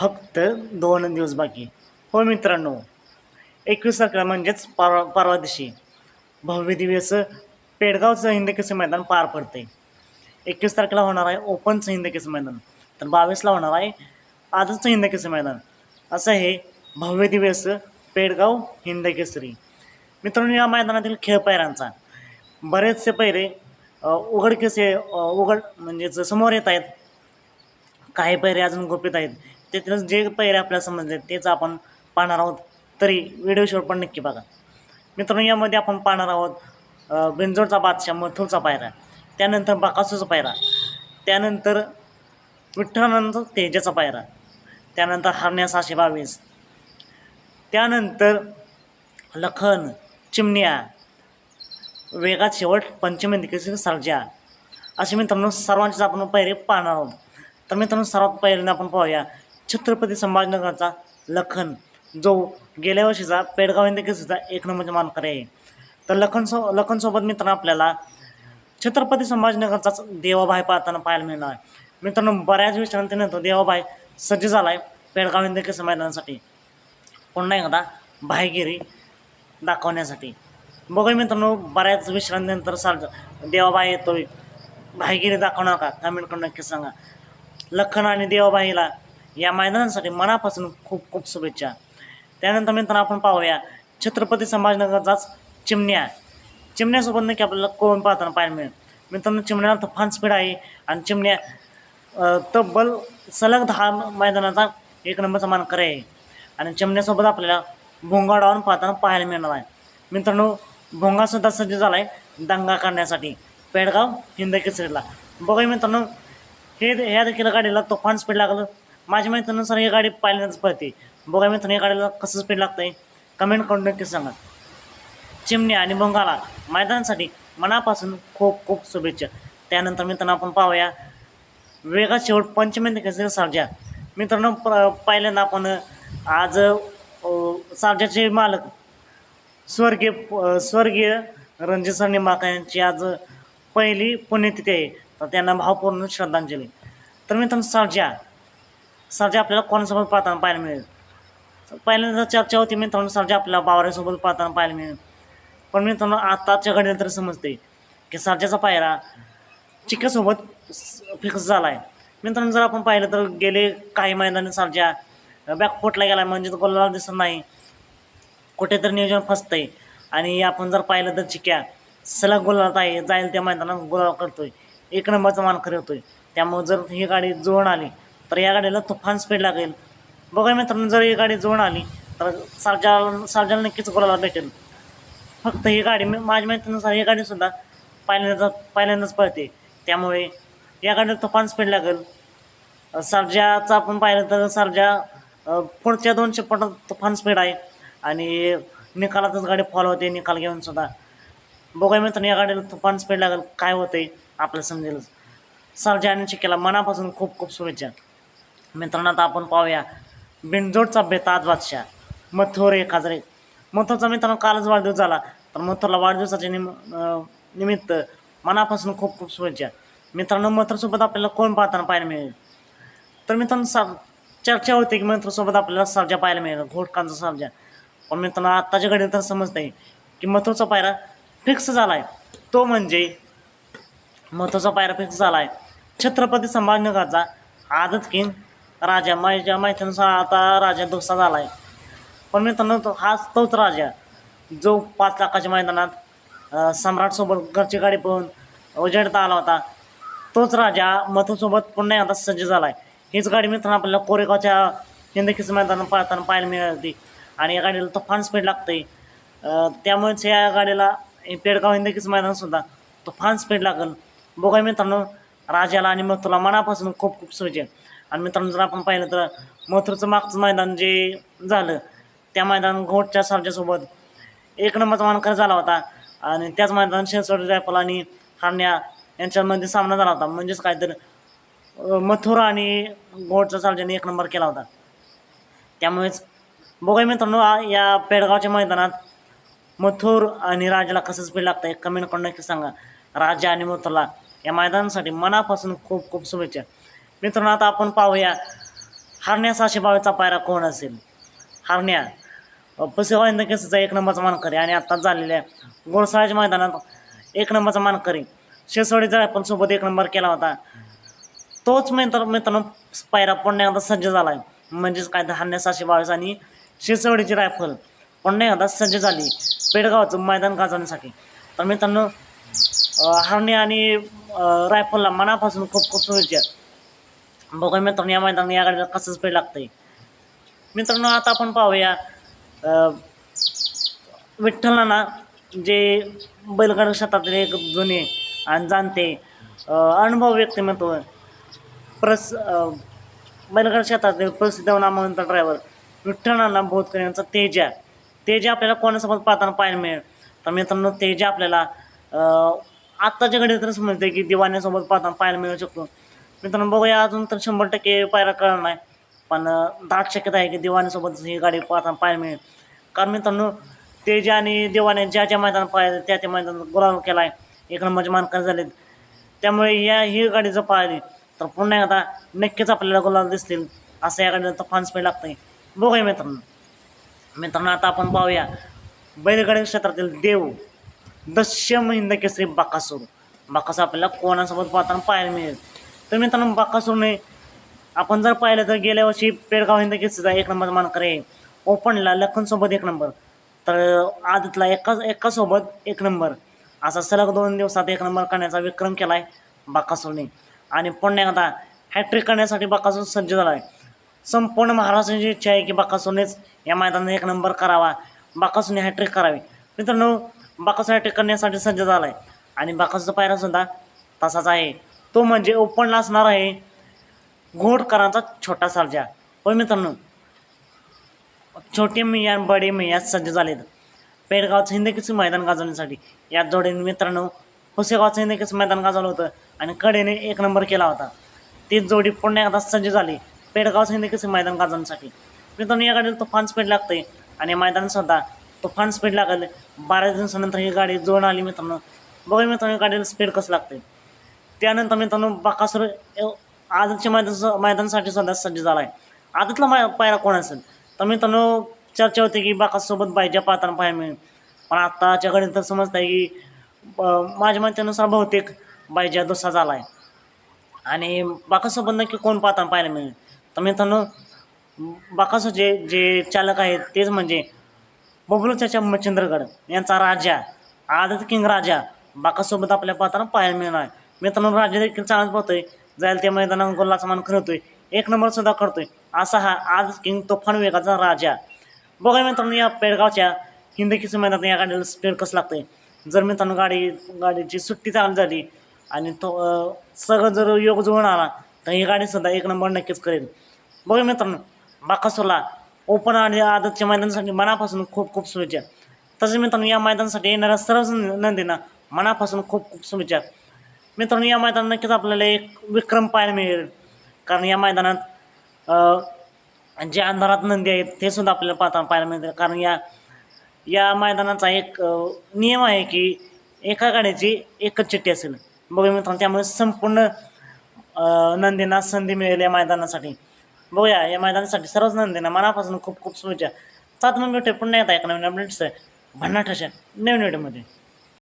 फक्त दोन दिवस बाकी. हो मित्रांनो एकवीस तारखेला म्हणजेच पार परवा दिवशी. भव्य दिव्यचं पेडगावचं हिंद मैदान पार पडते एकवीस तारखेला होणार आहे ओपनचं हिंद मैदान. तर बावीसला होणार आहे आजचं हिंद मैदान. असं हे भव्य दिवस पेडगाव हिंदकेसरी. मित्रांनो या मैदानातील खेळ पैरांचा बरेचसे पैरे उघडकेसे उघड म्हणजेच समोर येत आहेत काही पैरे अजून गोपित आहेत. त्यातूनच जे पैरे आपल्याला समजले तेच आपण पाहणार आहोत. तरी व्हिडिओ शेवट पण नक्की बघा. मित्रांनो यामध्ये आपण पाहणार आहोत अ, बिंजोडचा बादशाह मथुरचा पायरा. त्यानंतर बाकासूचा पायरा. त्यानंतर विठ्ठलानंद तेजाचा पायरा. त्यानंतर हरण्या सहाशे बावीस. त्यानंतर लखन चिमण्या. वेगात शेवट पंचमी दिकेशी सर्जा. असे मित्रांनो सर्वांचेच आपण पहिले पाहणार आहोत. तर मित्रांनो सर्वात पहिल्यांदा आपण पाहूया छत्रपती संभाजीनगरचा लखन जो गेल्या वर्षीचा पेडगाव हिंद केसरीचा एक नंबरचा मानकरी आहे. तर लखन सो लखनसोबत मित्रांनो आपल्याला छत्रपती संभाजीनगरचाच देवाभाई पाहताना पाहायला मिळणार. आहे मित्रांनो बऱ्याच विश्रांतीनंतर देवाभाई सज्ज झाला आहे पेडगाव हिंद केसरी मैदानासाठी. पुन्हा एकदा भाईगिरी दाखवण्यासाठी. बघूया मित्रांनो बऱ्याच विश्रांतीनंतर सार्ज देवाबाई येतोय. भाईगिरी दाखवणार का? कमेंट करून नक्की सांगा. लखन आणि देवाबाईला या मैदानासाठी मनापासून खूप खूप शुभेच्छा. त्यानंतर मित्रांनो आपण पाहूया. छत्रपती संभाजीनगरचाच चिमण्या. चिमण्यासोबत नक्की आपल्याला कोण पाहताना पाहायला मिळेल. मित्रांनो चिमण्याला फान स्पीड आहे आणि चिमण्या तब्बल सलग दहा मैदानाचा एक नंबरचा मानकरी आहे. आणि चिमण्यासोबत आपल्याला भोंगा डावून पाहताना पाहायला मिळणार आहे. मित्रांनो भोंगासुद्धा सज्ज झाला आहे दंगा करण्यासाठी. पेडगाव हिंद केसरीला. बघा मित्रांनो हे ह्या देखील गाडीला तुफान स्पीड लागलं. माझ्या मैत्रिणीनुसार ही गाडी पाहिल्यानंच पळते. बघा मित्रांनो या गाडीला कसं स्पीड लागतं आहे कमेंट करून नक्की सांगा. चिमणी आणि भोंगाला मैदानासाठी मनापासून खूप खूप शुभेच्छा. त्यानंतर मित्रांनो आपण पाहूया. वेगा शेवट पंचमी केसरी सर्जा मित्रांनो प पहिल्यांदा आपण आज सावजाचे मालक स्वर्गीय स्वर्गीय रणजित सर निंबाळकर यांची आज पहिली पुण्यतिथी आहे. तर त्यांना भावपूर्ण श्रद्धांजली. तर मित्रांनो सर्जा सरजा आपल्याला कोणासोबत पाहताना पाहायला मिळेल. पहिल्यांदा चर्चा होती मित्रांनो सरजा आपल्याला बावऱ्यासोबत पाहताना पाहायला मिळेल. पण मित्रांनो आत्ताच्या घडीला तर समजते की सरजाचा पायरा चिक्यासोबत फिक्स झाला आहे मित्रांनो जर आपण पाहिलं तर गेले काही मैदानी सरजा बॅकफोटला गेला म्हणजे गोलाला दिसत नाही. कुठेतरी नियोजन फसतंय. आणि आपण जर पाहिलं तर चिक्या सलग गोलात आहे जाईल त्या मैदानात गोला करतोय. एक नंबरचा मानकरी होतोय. त्यामुळे जर ही गाडी जुळून आली तर या गाडीला तुफान स्पीड लागेल. बघा मित्रांनो जर ही गाडी जुळून आली तर सर्जा सार्जाला नक्कीच बोलायला भेटेल. फक्त ही गाडी मी माझ्या माहितीनुसार ही गाडीसुद्धा पहिल्यांदा पहिल्यांदाच पळते. त्यामुळे या गाडीला तुफान स्पीड लागेल. सर्जाचा आपण पाहिलं तर सार्जा पुढच्या दोनशे पटात तुफान स्पीड आहे. आणि निकालातच गाडी फॉलो होते निकाल घेऊन सुद्धा. बघूया मित्रांनो या गाडीला तुफान स्पीड लागेल. काय होतंय आपल्याला समजेलच. सर्जा आणि शिकेला मनापासून खूप खूप शुभेच्छा. मित्रांनो आता आपण पाहूया. बिनजोडचा बेताज बादशाह. मथुर एक हजार मथुरचा मित्रांनो कालच वाढदिवस झाला. तर मथुरला वाढदिवसाच्या निम निमित्त मनापासून खूप खूप शुभेच्छा. मित्रांनो मथुरसोबत आपल्याला कोण पाहताना पाहायला मिळेल? तर मित्रांनो सा चर्चा होती की मथुरसोबत आपल्याला सर्जा पाहायला मिळेल. घोटकांचा सर्जा पण मित्रांनो आत्ताच्या घडीत तर समजतंय की मथुरचा पायरा फिक्स झाला आहे तो म्हणजे महत्त्वाचा पायरा फिक्स झाला आहे छत्रपती संभाजीनगरचा आदत किंग राजा माझ्या माहितीनुसार आता राजा दुसरा झाला आहे पण मित्रांनो तो हाच तोच राजा. जो पाच लाखाच्या मैदानात सम्राटसोबत घरची गाडी पळून उजेडता आला होता तोच राजा मथुसोबत पुन्हा एकदा सज्ज झाला आहे हीच गाडी मित्रांनो आपल्याला कोरेगावच्या हिंदकीचं मैदानात पाळताना पाहायला मिळाली आणि या गाडीला तुफान स्पीड लागते त्यामुळेच या गाडीला पेडगाव हिंदकीचं मैदानसुद्धा तुफान स्पीड लागेल. बघा मित्रांनो राजाला आणि मथुरला मनापासून खूप खूप शुभेच्छा. आणि मित्रांनो जर आपण पाहिलं तर मथुरचं मागचं मैदान जे झालं त्या मैदान घोटच्या सर्जासोबत एक नंबरचा मानकर झाला होता. आणि त्याच मैदान शेरसोड रायफल आणि हारण्या यांच्यामध्ये सामना झाला होता. म्हणजेच काय तर मथुरा आणि घोटचा सर्जाने एक नंबर केला होता. त्यामुळेच बघूया मित्रांनो या पेडगावच्या मैदानात मथुर आणि राजाला कसं स्पीड लागतं एक कमेंट करून नक्की सांगा. राजा आणि मथुरला या मैदानासाठी मनापासून खूप खूप शुभेच्छा. मित्रांनो आता आपण पाहूया हरण्या सहाशे बावीसचा पायरा कोण असेल? हरण्या. पसेवाईंद हिंद एक नंबरचा मानकरी आणि आत्ताच झालेल्या गोळसाळ्याच्या मैदानात एक नंबरचा मानकरी. शेसवाडी जर आपण सोबत एक नंबर केला होता तोच मित्र मित्रांनो पायरा पुन्हा एकदा सज्ज झाला आहे म्हणजेच काय? तर हरण्या सहाशे बावीस आणि शिरसवडीची रायफल पुन्हा एकदा सज्ज झाली पेडगावचं मैदान गाजवण्यासाठी. तर मित्रांनो हरणे आणि रायफलला मनापासून खूप खूप शुभेच्छा. बघा मित्रांनो या मैदानात या गाडीला कसं स्पीड लागतंय. मित्रांनो आता आपण पाहूया विठ्ठलांना जे बैलगाड क्षेत्रातील एक जुने आणि जाणते अनुभव व्यक्तिमत्व प्रस बैलगाड बैलगाडी क्षेत्रातील प्रसिद्ध नामवंत ड्रायव्हर विठ्ठलांना बोध करण्याचा तेजा. तेजा आपल्याला कोणासोबत पाहताना पाहायला मिळेल? तर मित्रांनो तेजा आपल्याला आत्ताच्या घडीत तर समजते की दिवाण्यासोबत पाहताना पाहायला मिळू शकतो. मित्रांनो बघूया अजून तर शंभर टक्के पाहायला कळणार नाही. पण दाट शक्यता आहे की दिवाणीसोबत ही गाडी पाहताना पाहायला मिळेल. कारण मित्रांनो तेजा आणि दिवाने ज्या ज्या मैदानात पाहिजे त्या त्या मैदानात गुलाम केला आहे एक नंबरचे मानकर झालेत. त्यामुळे या ही गाडी जर पाहिली तर पुन्हा एकदा नक्कीच आपल्याला गुलाल दिसतील असं या गाडीला तर फान स्पीड आहे बघूया मित्रांनो. मित्रांनो आता आपण पाहूया बैलगाडी क्षेत्रातील देव दश्यम हिंद केसरी बाकासूर. बाकासूर आपल्याला कोणासोबत पाहताना पाहायला मिळेल? तर मित्रांनो बाकासूरने आपण जर पाहिलं तर गेल्या वर्षी पेडगाव हिंद केसरीचा एक नंबर मानकर आहे ओपनला लखनसोबत एक नंबर तर आदितला एका एकासोबत एक नंबर. असा सलग दोन दिवसात एक नंबर करण्याचा विक्रम केला आहे बाकासूरने. आणि पुन्हा एकदा हॅट्रिक करण्यासाठी बाकासूर सज्ज झाला आहे संपूर्ण महाराष्ट्राची इच्छा आहे की बाकासूरनेच या मैदानात एक नंबर करावा. बाकासूरने हॅट्रिक करावी. मित्रांनो बाकासूर हॅट्रिक करण्यासाठी सज्ज झाला आहे आणि बाकासूरचा पायरासुद्धा तसाच आहे. तो म्हणजे ओपनला असणार आहे. घोडकरांचा छोटा सर्जा होय मित्रांनो? छोटे मिया बडे मैया सज्ज झालेत. पेडगावचं हिंदकीचं मैदान गाजवण्यासाठी या जोडीने मित्रांनो पुसेगावचं हिंदकीचं मैदान गाजवलं होतं आणि कडेने एक नंबर केला होता. ती जोडी पुन्हा एकदा सज्ज झाली पेडगावचं हिंदकीचं मैदान गाजवण्यासाठी. मित्रांनो या गाडीला तुफान स्पीड लागते आणि या मैदानात तुफान स्पीड लागेल. बारा दिवसानंतर ही गाडी जोड आली मित्रांनो. बघा मित्रांनो या गाडीला स्पीड कसं लागते त्यानंतर मित्रांनो बाकासूर अ- मैदान मैदानासाठी सुद्धा सज्ज झाला आहे आदतला मा पायरा कोण असेल? तर मित्रांनो चर्चा होती की बाकासोबत पाहिजे पाहताना पाहायला मिळेल. पण आत्ताच्या घडीत तर समजत आहे की माझ्या मतानुसार बहुतेक बायजा दुसरा झाला आहे आणि बाकासोबत नक्की कोण पाहताना पाहायला मिळेल? तर मित्रांनो बाकासूचे जे चालक आहेत तेच म्हणजे बबलू चाचा मच्छिंद्रगड यांचा राजा आदत किंग राजा बाकासोबत आपल्या पाहताना पाहायला मिळणार. आहे मित्रांनो राज्य देखील चांगलाच पोहतोय. जायला त्या मैदानात गोलाचा मान करतोय एक नंबर सुद्धा करतोय. असा हा आज किंग तोफान वेगाचा राजा. बघा मित्रांनो या पेडगावच्या हिंदकीचं मैदानात या गाडीला स्पीड कसं लागतंय. जर मित्रांनो गाडी गाडीची सुट्टी चालू झाली आणि तो सगळं जर योग जुळून आला तर ही गाडी सुद्धा एक नंबर नक्कीच करेल. बघा मित्रांनो बाकासोला ओपन आणि आदतच्या मैदानासाठी मनापासून खूप खूप शुभेच्छा. तसेच मित्रांनो या मैदानासाठी येणाऱ्या सर्व नंदींना मनापासून खूप खूप शुभेच्छा. मित्रांनो या मैदानात नक्कीच आपल्याला एक विक्रम पाहायला मिळेल. कारण या मैदानात जे अंधारात नंदी आहेत ते सुद्धा आपल्याला पाहता पाहायला मिळतील. कारण या या मैदानाचा एक नियम आहे की एका गाड्याची एकच चिठ्ठी असेल. बघूया मित्रांनो त्यामुळे संपूर्ण नंदींना संधी मिळेल या मैदानासाठी. बघूया या मैदानासाठी सर्वच नंदींना मनापासून खूप खूप शुभेच्छा. सात मग भेटूया पुन्हा येता एका नवीन अपडेट्स भन्नाट अशा नवीन व्हिडिओमध्ये.